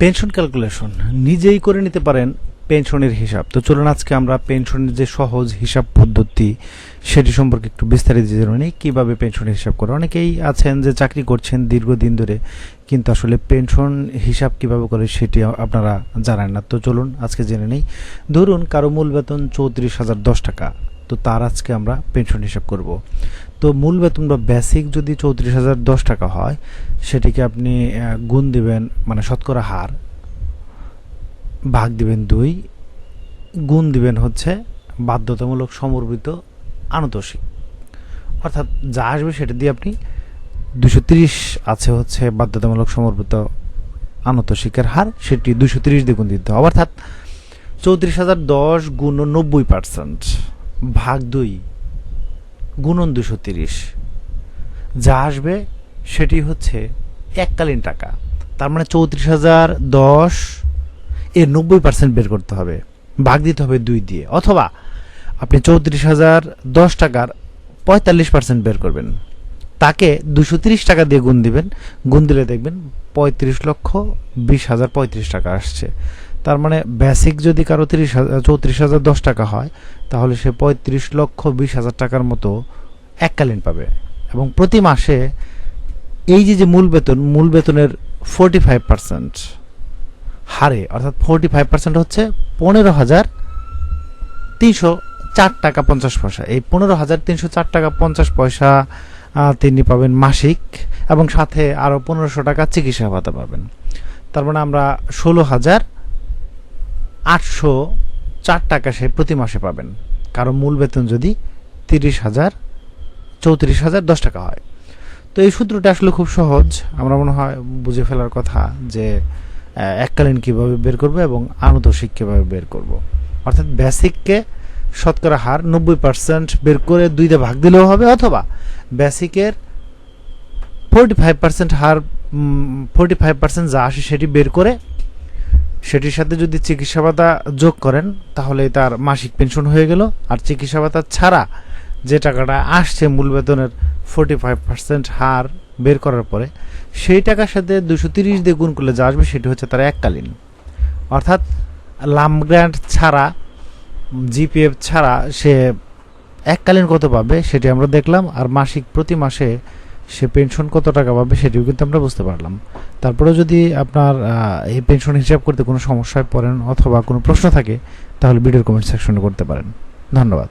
Pension calculation নিজেই করে নিতে পারেন পেনশনের হিসাব। তো চলুন আজকে আমরা পেনশনের যে সহজ হিসাব পদ্ধতি, সেটি সম্পর্কে একটু বিস্তারিত জেনে নিই। কীভাবে পেনশনের হিসাব করে? অনেকেই আছেন যে চাকরি করছেন দীর্ঘদিন ধরে, কিন্তু আসলে পেনশন হিসাব কীভাবে করে সেটি আপনারা জানেন না। তো চলুন আজকে জেনে নিই। ধরুন কারও মূল বেতন চৌত্রিশ হাজার দশ টাকা, তো তার আজকে আমরা পেনশন হিসাব করব। তো মূল বেতন বা বেসিক যদি চৌত্রিশ হাজার দশ টাকা হয়, সেটিকে আপনি গুণ দিবেন মানে শতকরা হার, ভাগ দিবেন দুই, গুণ দিবেন হচ্ছে বাধ্যতামূলক সমর্পিত আনুতোষিক। অর্থাৎ যা আসবে সেটা দিয়ে আপনি দুশো তিরিশ আছে হচ্ছে বাধ্যতামূলক সমর্পিত আনুতোষিকের হার, সেটি দুশো তিরিশ দিয়ে গুণ দিতে হবে। অর্থাৎ চৌত্রিশ হাজার দশ গুণ নব্বই পার্সেন্ট ভাগ দুই গুণন দুশো তিরিশ। যা আসবে সেটি হচ্ছে এককালীন টাকা। তার মানে চৌত্রিশ হাজার দশ এর নব্বই পার্সেন্ট বের করতে হবে। ভাগ দিতে হবে দুই দিয়ে। অথবা আপনি চৌত্রিশ হাজার দশ টাকার পঁয়তাল্লিশ পার্সেন্ট বের করবেন। তাকে দুশো তিরিশ টাকা দিয়ে গুণ দিবেন। গুণ দিলে দেখবেন পঁয়ত্রিশ লক্ষ বিশ হাজার পঁয়ত্রিশ টাকা আসছে। তার মানে বেসিক যদি কারও তিরিশ হাজার চৌত্রিশ হাজার দশ টাকা হয়, তাহলে সে পঁয়ত্রিশ লক্ষ বিশ হাজার টাকার মতো এককালীন পাবে। এবং প্রতি মাসে এই যে যে মূল বেতন, মূল বেতনের ফোরটি ফাইভ পার্সেন্ট হারে, অর্থাৎ ফোরটি ফাইভ পার্সেন্ট হচ্ছে পনেরো হাজার তিনশো চার টাকা পঞ্চাশ পয়সা। এই পনেরো হাজার তিনশো চার টাকা পঞ্চাশ পয়সা তিনি পাবেন মাসিক এবং সাথে আরও পনেরোশো টাকা চিকিৎসা ভাতা পাবেন। তার মানে আমরা ষোলো হাজার আটশো চার টাকা সে প্রতি মাসে পাবেন। কারও মূল বেতন যদি তিরিশ হাজার, চৌত্রিশ হাজার, দশ টাকা হয়। তো এই সূত্রটা আসলে খুব সহজ। আমরা মনে হয় বুঝে ফেলার কথা যে এককালীন কীভাবে বের করব এবং আনুতোষিক কীভাবে বের করব। অর্থাৎ বেসিককে শতকরা হার নব্বই পার্সেন্ট বের করে দুইটা ভাগ দিলেও হবে অথবা বেসিকের ফোরটি ফাইভ পার্সেন্ট হার ফোরটি ফাইভ পার্সেন্ট যা আসে সেটি বের করে সেটির সাথে যদি চিকিৎসা ভাতা যোগ করেন, তাহলে তার মাসিক পেনশন হয়ে গেল। আর চিকিৎসা ভাতা ছাড়া যে টাকাটা আসছে মূল বেতনের ফোরটি ফাইভ পার্সেন্ট হার বের করার পরে, সেই টাকার সাথে দুশো তিরিশ দিয়ে গুণ করলে যা আসবে সেটি হচ্ছে তার এককালীন। অর্থাৎ লাম গ্র্যান্ট ছাড়া, জিপিএফ ছাড়া সে এককালীন কত পাবে সেটি আমরা দেখলাম। আর মাসিক প্রতি মাসে সে পেনশন কত টাকা পাবে সেটিও কিন্তু আমরা বুঝতে পারলাম। তারপরে যদি আপনার এই পেনশন হিসাব করতে কোনো সমস্যায় পড়েন অথবা কোনো প্রশ্ন থাকে, তাহলে ভিডিওর কমেন্ট সেকশনে করতে পারেন। ধন্যবাদ।